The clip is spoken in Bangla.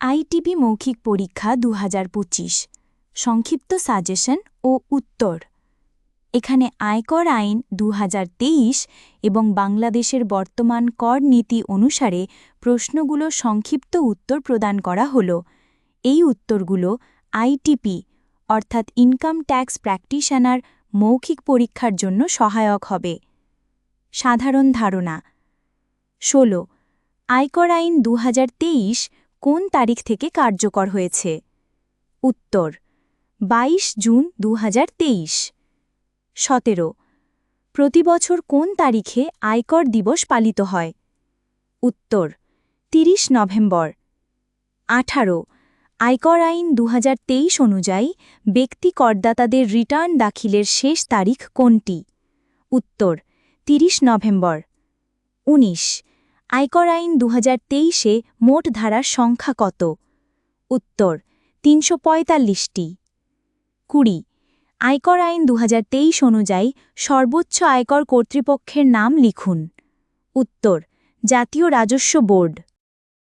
আইটিপি মৌখিক পরীক্ষা দু হাজার পঁচিশ। সংক্ষিপ্ত সাজেশন ও উত্তর। এখানে আয়কর আইন দু হাজার তেইশ এবং বাংলাদেশের বর্তমান কর নীতি অনুসারে প্রশ্নগুলো সংক্ষিপ্ত উত্তর প্রদান করা হল। এই উত্তরগুলো আইটিপি, অর্থাৎ ইনকাম ট্যাক্স প্র্যাকটিশনার, মৌখিক পরীক্ষার জন্য সহায়ক হবে। সাধারণ ধারণা। ১৬ আয়কর আইন দু হাজার তেইশ কোন তারিখ থেকে কার্যকর হয়েছে? উত্তর ২২ জুন দু সতেরো, প্রতি বছর কোন তারিখে আয়কর দিবস পালিত হয়? উত্তর ৩০ নভেম্বর। আঠারো, আয়কর আইন দু হাজার তেইশ অনুযায়ী ব্যক্তি করদাতাদের রিটার্ন দাখিলের শেষ তারিখ কোনটি? উত্তর ৩০ নভেম্বর। ১৯ আয়কর আইন দু তেইশে মোট ধারার সংখ্যা কত? উত্তর, তিনশো পঁয়তাল্লিশটি। কুড়ি, আয়কর আইন দু হাজার তেইশ অনুযায়ী সর্বোচ্চ আয়কর কর্তৃপক্ষের নাম লিখুন। উত্তর, জাতীয় রাজস্ব বোর্ড।